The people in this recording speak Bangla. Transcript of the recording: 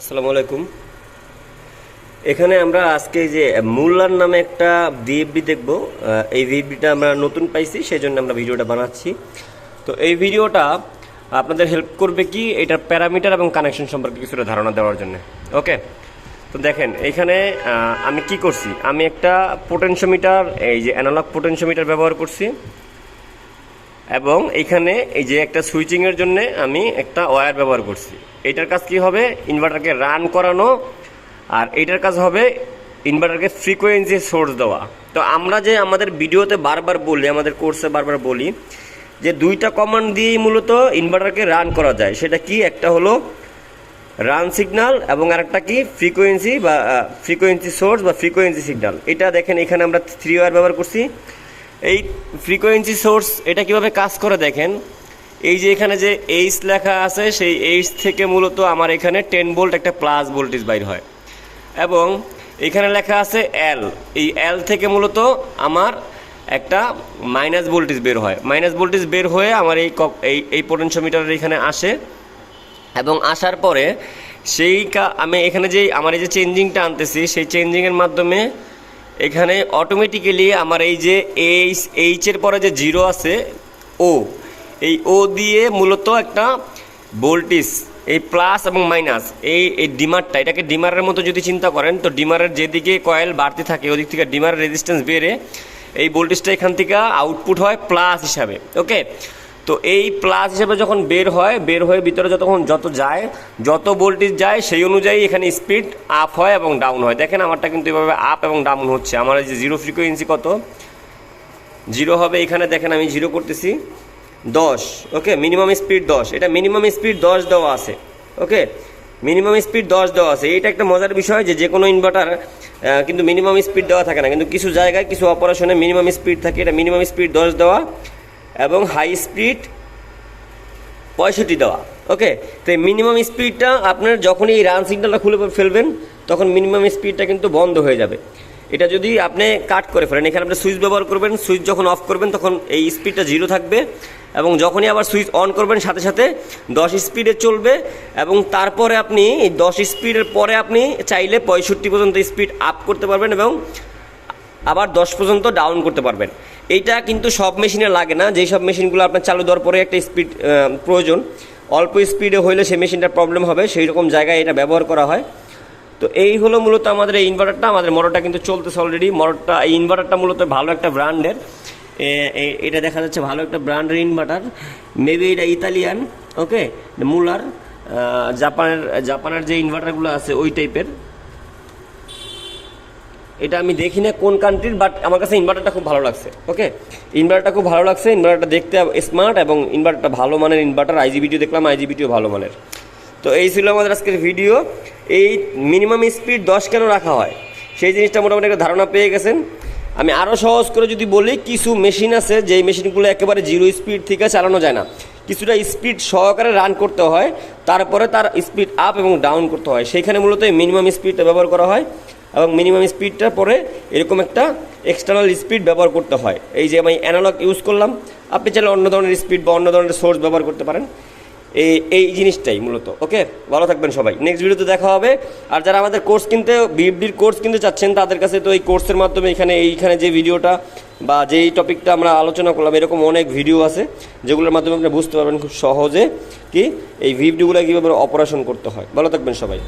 আসসালামু আলাইকুম। এখানে আমরা আজকে যে মুল্লার নামে একটা ভিএফবি দেখব। এই ভিএফবিটা আমরা নতুন পাইছি সেই জন্য আমরা ভিডিওটা বানাচ্ছি। তো এই ভিডিওটা আপনাদের হেল্প করবে কি এটার প্যারামিটার এবং কানেকশন সম্পর্কে কিছুটা ধারণা দেওয়ার জন্য। ওকে? তো দেখেন, এখানে আমি কি করছি? আমি একটা পোটেনশিওমিটার এই যে অ্যানালগ পোটেনশিওমিটার ব্যবহার করছি। এবং এখানে এই যে একটা সুইচিং এর জন্য আমি একটা ওয়্যার ব্যবহার করছি। এটার কাজ কি হবে? ইনভার্টারকে রান করানো, আর এটার কাজ হবে ইনভার্টারকে ফ্রিকোয়েন্সি সোর্স দেওয়া। তো আমরা যে আমাদের ভিডিওতে বারবার বলি, আমাদের কোর্সে বারবার বলি, যে দুইটা কমান্ড দিয়েই মূলত ইনভার্টারকে রান করা যায়। সেটা কি? একটা হলো রান সিগনাল এবং আরেকটা কি? ফ্রিকোয়েন্সি বা ফ্রিকোয়েন্সি সোর্স বা ফ্রিকোয়েন্সি সিগনাল এটা দেখেন, এখানে আমরা থ্রি ওয়ার ব্যবহার করছি। এই ফ্রিকোয়েন্সি সোর্স এটা কীভাবে কাজ করে দেখেন? এই যে এখানে যে এইচ লেখা আছে, সেই এইচ থেকে মূলত আমার এখানে টেন ভোল্ট একটা প্লাস ভোল্টেজ বাইর হয়। এবং এখানে লেখা আছে এল এই এল থেকে মূলত আমার একটা মাইনাস ভোল্টেজ বের হয়। মাইনাস ভোল্টেজ বের হয়ে আমার এই এই এই পোটেনশিওমিটারের এখানে আসে। এবং আসার পরে সেই আমি এখানে যে আমার এই যে চেঞ্জিংটা আনতেছি, সেই চেঞ্জিংয়ের মাধ্যমে এখানে অটোমেটিক্যালি আমার এই যে এইচ এইচের পরে যে জিরো আছে ও এই ও দিয়ে মূলত একটা ভোল্টেজ এই প্লাস এবং মাইনাস এই এই ডিমারটা এটাকে ডিমারের মতো যদি চিন্তা করেন, তো ডিমারের যেদিকে কয়েল বাড়তে থাকে, ওদিক থেকে ডিমারের রেজিস্ট্যান্স বেড়ে, এই ভোল্টেজটা এখান থেকে আউটপুট হয় প্লাস হিসাবে ওকে তো এই প্লাস হিসেবে যখন বের হয়, বের হয়ে ভিতরে যতক্ষণ যত যায়, যত ভোল্টেজ যায়, সেই অনুযায়ী এখানে স্পিড আপ হয় এবং ডাউন হয়। দেখেন আমারটা কিন্তু এভাবে আপ এবং ডাউন হচ্ছে। আমার যে জিরো ফ্রিকোয়েন্সি কত? জিরো হবে এখানে, দেখেন আমি জিরো করতেছি। দশ ওকে মিনিমাম স্পিড দশ। এটা মিনিমাম স্পিড দশ দেওয়া আছে ওকে মিনিমাম স্পিড দশ দেওয়া আছে। এটা একটা মজার বিষয় যে যে কোনো ইনভার্টার কিন্তু মিনিমাম স্পিড দেওয়া থাকে না। কিন্তু কিছু জায়গায় কিছু অপারেশনে মিনিমাম স্পিড থাকে। এটা মিনিমাম স্পিড দশ দেওয়া। এবং হাই স্পিড পঁয়ষট্টি দেওয়া ওকে তো মিনিমাম স্পিডটা আপনার যখনই এই রান সিগন্যালটা খুলে ফেলবেন, তখন মিনিমাম স্পিডটা কিন্তু বন্ধ হয়ে যাবে। এটা যদি আপনি কাট করে ফেলেন, এখানে আপনি সুইচ ব্যবহার করবেন সুইচ যখন অফ করবেন, তখন এই স্পিডটা জিরো থাকবে এবং যখনই আবার সুইচ অন করবেন, সাথে সাথে দশ স্পিডে চলবে এবং তারপরে আপনি দশ স্পিডের পরে আপনি চাইলে পঁয়ষট্টি পর্যন্ত স্পিড আপ করতে পারবেন এবং আবার দশ পর্যন্ত ডাউন করতে পারবেন। এইটা কিন্তু সব মেশিনে লাগে না। যেই সব মেশিনগুলো আপনার চালু দেওয়ার পরে একটা স্পিড প্রয়োজন। অল্প স্পিডে হইলে সেই মেশিনটার প্রবলেম হবে। সেই রকম জায়গায় এটা ব্যবহার করা হয়। তো এই হলো মূলত আমাদের এই ইনভার্টারটা আমাদের মোটরটা কিন্তু চলতেছে অলরেডি মোটরটা এই ইনভার্টারটা মূলত ভালো একটা ব্র্যান্ডের এটা দেখা যাচ্ছে ভালো একটা ব্র্যান্ডের ইনভার্টার মেবি এটা ইতালিয়ান ওকে মুলার জাপানের জাপানের যে ইনভার্টারগুলো আছে, ওই টাইপের এটা আমি দেখি না কোন কান্ট্রির বাট আমার কাছে ইনভার্টারটা খুব ভালো লাগছে ওকে ইনভার্টারটা খুব ভালো লাগছে ইনভার্টারটা দেখতে স্মার্ট এবং ইনভার্টারটা ভালো মানের ইনভার্টার আইজিবিটিও দেখলাম আইজিবিটিও ভালো মানের। তো এই ছিল আমাদের আজকের ভিডিও এই মিনিমাম স্পিড দশ কেন রাখা হয়? সেই জিনিসটা মোটামুটি একটা ধারণা পেয়ে গেছেন। আমি আরও সহজ করে যদি বলি, কিছু মেশিন আছে, যেই মেশিনগুলো একেবারে জিরো স্পিড থেকে চালানো যায় না। কিছুটা স্পিড সহকারে রান করতে হয়, তারপরে তার স্পিড আপ এবং ডাউন করতে হয়। সেইখানে মূলত মিনিমাম স্পিডটা ব্যবহার করা হয়। এবং মিনিমাম স্পিডটার পরে এরকম একটা এক্সটার্নাল স্পিড ব্যবহার করতে হয়। এই যে আমি অ্যানালগ ইউজ করলাম, আপনি চাইলে অন্য ধরনের স্পিড বা অন্য ধরনের সোর্স ব্যবহার করতে পারেন। এই এই জিনিসটাই মূলত ওকে ভালো থাকবেন সবাই। নেক্সট ভিডিওতে দেখা হবে। আর যারা আমাদের কোর্স কিনতে বিএফডির কোর্স কিনতে চাচ্ছেন, তাদের কাছে তো এই কোর্সের মাধ্যমে এখানে, এইখানে যে ভিডিওটা বা যেই টপিকটা আমরা আলোচনা করলাম, এরকম অনেক ভিডিও আছে, যেগুলোর মাধ্যমে আপনি বুঝতে পারবেন খুব সহজে কি এই ভিডিওগুলো কীভাবে অপারেশন করতে হয়। ভালো থাকবেন সবাই।